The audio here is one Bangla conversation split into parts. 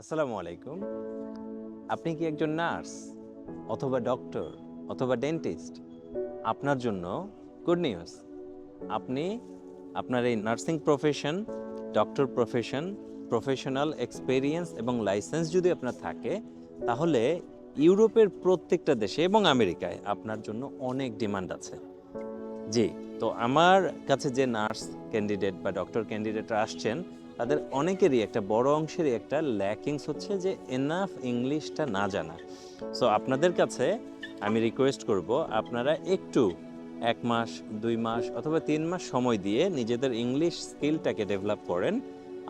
আসসালামু আলাইকুম। আপনি কি একজন নার্স অথবা ডক্টর অথবা ডেন্টিস্ট? আপনার জন্য গুড নিউজ। আপনি আপনার এই nursing profession, doctor profession, professional experience এবং লাইসেন্স যদি আপনার থাকে, তাহলে ইউরোপের প্রত্যেকটা দেশে এবং আমেরিকায় আপনার জন্য অনেক ডিমান্ড আছে। জি, তো আমার কাছে যে নার্স ক্যান্ডিডেট বা ডক্টর ক্যান্ডিডেটরা আসছেন, তাদের অনেকেরই একটা বড় অংশেরই একটা ল্যাকিংস হচ্ছে যে এনাফ ইংলিশটা না জানা। সো আপনাদের কাছে আমি রিকোয়েস্ট করব আপনারা একটু এক মাস, দুই মাস অথবা তিন মাস সময় দিয়ে নিজেদের ইংলিশ স্কিলটাকে ডেভেলপ করেন।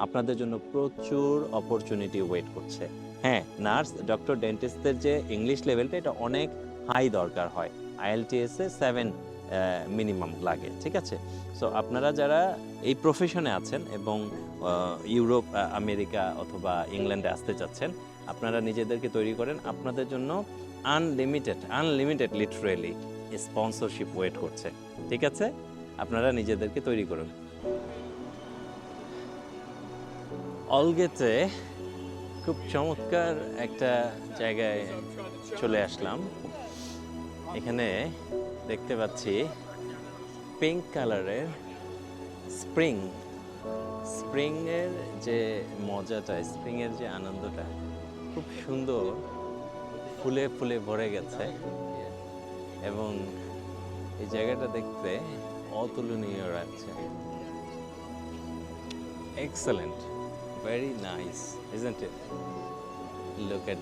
আপনাদের জন্য প্রচুর অপরচুনিটি ওয়েট করছে। হ্যাঁ নার্স ডক্টর ডেন্টিস্টদের যে ইংলিশ লেভেলটা এটা অনেক হাই দরকার হয়। আইএলটিএসে সেভেন মিনিমাম লাগে, ঠিক আছে? সো আপনারা যারা এই প্রফেশনে আছেন এবং ইউরোপ আমেরিকা অথবা ইংল্যান্ডে আসতে চাচ্ছেন, আপনারা নিজেদেরকে তৈরি করেন। আপনাদের জন্য unlimited unlimited literally sponsorship wait করছে, ঠিক আছে? আপনারা নিজেদেরকে তৈরি করুন। অলগেতে খুব চমৎকার একটা জায়গায় চলে আসলাম। এখানে দেখতে পাচ্ছি পিঙ্ক কালারের স্প্রিং স্প্রিংয়ের যে মজাটা স্প্রিংয়ের যে আনন্দটা খুব সুন্দর, ফুলে ফুলে ভরে গেছে। এবং এই জায়গাটা দেখতে অতুলনীয় লাগছে। Excellent very nice isn't it? Look at